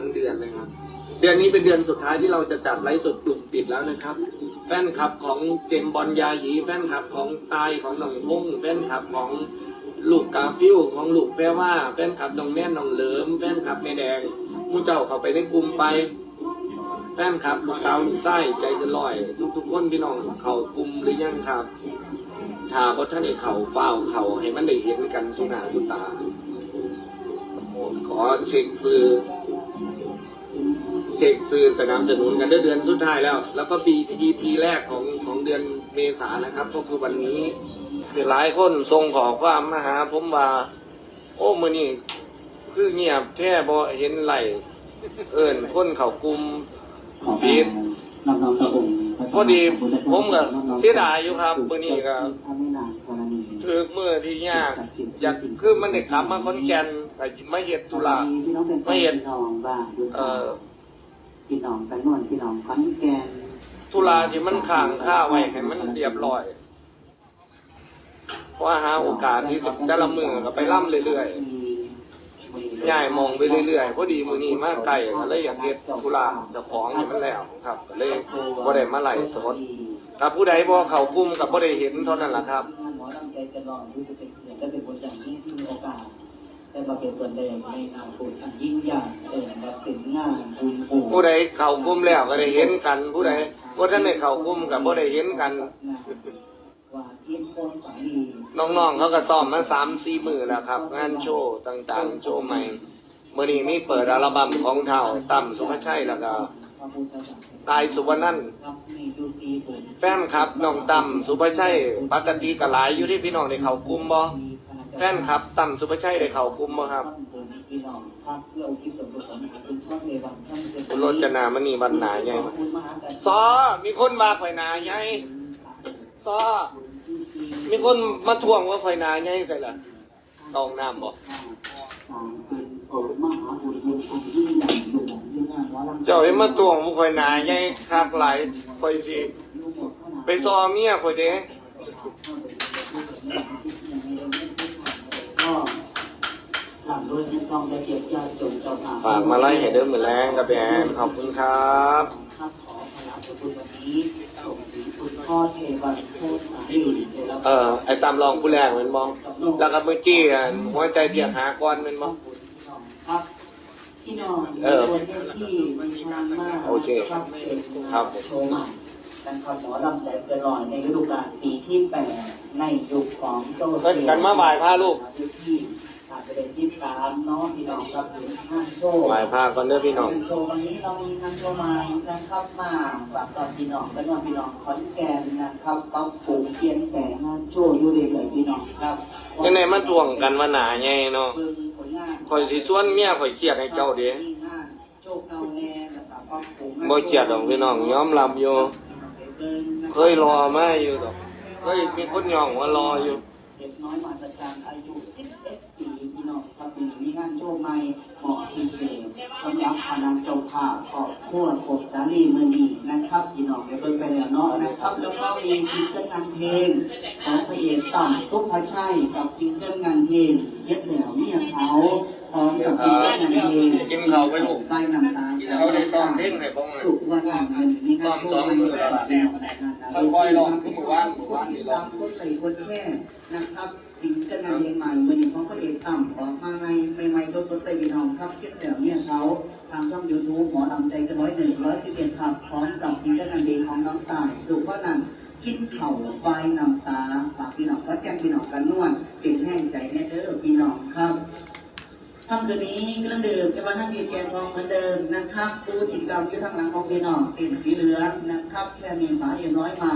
ทั้งเดือนเลยครับ เดือนนี้เป็นเดือนสุดท้ายที่เราจะจัดไลฟ์สดกลุ่มปิดแล้วนะครับ แฟนคลับของเจมส์บอลยาหยีแฟนคลับของตายของหนองพงแฟนคลับของลูกกาฟิวของลูกแปรว่าแฟนคลับน้องแน่นน้องเหลิมแฟนคลับแม่แดงมูเจ้าเข้าไปในกลุ่มไป แฟนคลับลูกสาวลูกไส้ใจจะลอย ทุกๆคนพี่น้องเขากลุ่มหรือยังครับถ้าพระท่านเอกเขาเฝ้าเขาให้มันได้เห็นกันสุหนาสุตาขอเช็คซื้อ เช็คซื้อสนับสนุนกันเดือนสุดท้ายแล้ว แล้วก็ปีทีพีแรกของของเดือนเมษายนนะครับ ก็คือวันนี้คือหลายคนส่งขอความมาหาผมว่า โอ้มือนี่คือเงียบแท้บ่เห็นไหลเอิญคนเขากลุ่มของการน้อมๆพระองค์พอดีผมก็เสียดายอยู่ครับมื้อนี้ก็พระแม่นางธรณีถือมือที่ยากอยากคือมันเด็กขับมาคอนแกนแต่ไม่เห็ดธุระพี่น้องเป็นไม่เห็นพี่น้องบ้างดูเอ่อ พี่น้องกันนวลพี่น้องขอนแก่นธุระที่มันค้างค่าไว้ให้มันเรียบร้อยเพราะว่าหาโอกาสที่สุดแต่ละมือก็ไปล่ำเรื่อยๆย้ายมองไปเรื่อยๆพอดีมือนี้มากไกลก็เลยอยากเฮ็ดธุระจ้าของให้มันแล้วครับก็เลยบ่ได้มาไหลสดถ้าผู้ใดบ่เข้ากลุ่มก็บ่ได้เห็นเท่านั้นล่ะครับหมอลำใจจะลองรู้สึกเป็นเกียรติและเป็นคนอย่างที่ที่มีโอกาส ได้มาเป็นส่วนหนึ่งในนามบุญอันยิ่งใหญ่เออมาถึงงานบุญปู่ผู้ใดเข้ากลุ่มแล้วก็ได้เห็นกัน ผู้ใดบ่ทันได้เข้ากลุ่มก็บ่ได้เห็นกันว่าเทียนโคนฝังดีน้องๆเขาก็ซ้อมมาสามสี่มือแล้วครับ งานโชว์ต่างๆ โชว์ใหม่เมื่อนี้มีเปิดอัลบั้มของเท่าตั้มสุภาชัยแล้วก็พระพุทธศาสนาตายสุวรรณนันท์ครับมีดูซีผมแฟนครับน้องตั้มสุภาชัยปกติก็หลายอยู่ที่พี่น้องได้เข้ากลุ่มบ่ แฟนครับตั้มสุภาชัยได้เข้ากลุ่มบ่ครับพี่น้องครับเพื่ออุทิศส่วนกุศลหาคุณพ่อในวันท่านเกิดคุณรจนามณีบรรณาใหญ่ขอบคุณมหาการซอมีคนมาข่อยหนาใหญ่ซอมีคนมาทวงว่าข่อยหนาใหญ่ใส่ล่ะตองน้ำบ่สามเป็นโอมหาบุญบุญอันยิ่งใหญ่หลวงยิ่งงานวะลำเจ้าเห็นมาทวงว่าข่อยหนาใหญ่คักหลายข่อยสิไปซอเมียข่อยเด้ก็ หลังด้วยที่ต้องได้เกียรติญาติจงเจ้าภาพฝากมาไล่ให้เดิมเหมือนแรงกับแอนขอบคุณครับครับขอพระคุณวันนี้ส่งถึงคุณพ่อเทวันโคตรสาลีเดี๋ยวเราเออไอ้ตามรองผู้แรกเหมือนมอง แล้วก็เมื่อกี้อะหัวใจเดียกหาก้อนเหมือนมองครับพี่น้องเออคนที่ทางมากโอเคครับเป็นครับโชว์ใหม่กันครับหมอลำใจเกินร้อยในฤดูกาลปีที่แปดในยุคของโซเพิ่นกันมาบ่ายพาลูกที่ อาจจะเป็นที่สามเน้องพี่น้องครับถึงห้าโชว์บ่ายพาก่อนเด้อพี่น้อง โชว์วันนี้เรามีงานโชว์ใหม่นะครับมาฝากตอนพี่น้องกันว่าพี่น้องขอนแก่นนะครับปรับปรุงเปลี่ยนแปลงงานโชว์อยู่เรื่อยๆพี่น้องครับยังไงมาทวงกันว่าหนาไงเนาะเบิ่งผลงานข่อยสิส่วนเมียข่อยเครียดให้เจ้าเด้มีงานโชว์เก่าแน่นะครับปรับปรุงงานบ่เครียดดอกพี่น้องยอมรับอยู่เคยรอมาอยู่ดอกเคยมีคนย่องว่ารออยู่เด็กน้อยมาจากการอายุ นี้มีงานโชว์ใหม่เหมาะพิเศษสำหรับคณะเจ้าภาพครอบครัวโคกสาลีเมือนีนะครับพี่น้องได้เบิ่งไปแล้วเนาะนะครับ แล้วก็มีซิงเกิลงานเพลงของพระเอกต่ำซุปพระชัยกับซิงเกิลงานเพลงเย็ดเหลวเมียเขาพร้อมกับซิงเกิลงานเพลงกินข้าวไว้ลูกใต้น้ำตาเขาได้ซ้อมเพลงให้ผมอะสุวรรณมันมีงานโชว์ใหม่แบบแนวค่อยๆลองทุกวันทุกวันนี่ลองคนไหลคนแค่นะครับสิ่งจะงานเพลงใหม่วันนี้ ของพระเอกต่ำออกมาใหม่ใหม่ๆสดๆเลยพี่น้องครับคิดแบบเนี่ยเขาทางช่องยูทูบหมอลำใจกันร้อยหนึ่งร้อยสิบเอ็ดครับพร้อมกับสิ่งจะงานเพลงของน้องตายสุวรรณกินเข่าใบน้ำตาฝากพี่น้องวัดแจ้งพี่น้องกันนวลเป็นแห้งใจแน่เด้อพี่น้องครับค่ำคืนนี้เครื่องดื่มจะมาห้าสิบแกนทองเหมือนเดิมนะครับดูกิจกรรมอยู่ทางหลังของพี่น้องเป็นสีเหลืองนะครับแค่มีฝาเอ็มร้อยมา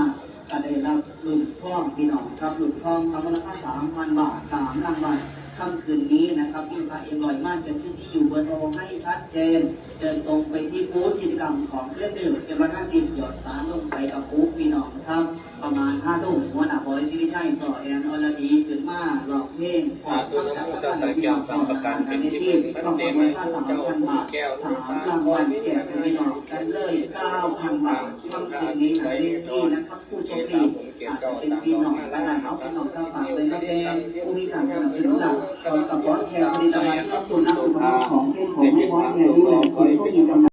ก็ได้รับหลุดทองพี่น้องครับหลุดทองทำมูลค่าสามพันบาทสามรานบาทค่ำคืนนี้นะครับพี่ฝาเอ็มร้อยมากเป็นที่ที่อยู่เบอร์โทรให้ชัดเจน เดินตรงไปที่บูธกิจกรรมของเครื่องดื่มเอ็มร้อยห้าสิบหยดสาลงไปกับบูธพี่น้องครับ ประมาณห้าทุ่มหัวหน้าบอยซิริชัยสอแอนอรดีขึ้นมาหลอกเพลงสาธุนะโมตัสสะแก้วสามประการเป็นที่พึ่งพระเดชพระคุณเจ้าผู้แก้วสามรางวัลแจกพี่น้องกันเลย9,000บาทค่ำคืนนี้หนังเวทีนะครับผู้โชคดีอาจจะเป็นพี่น้องกันนะเอาพี่น้องเจ้าฝากเป็นนักแสดงผู้มีการสนับสนุนหลักก่อนกับบอสแคร์ผลิตภัณฑ์ต้นทุนน้ำสุขภาพของเส้นของบอสแคร์ดูแลคนผู้มีกำลัง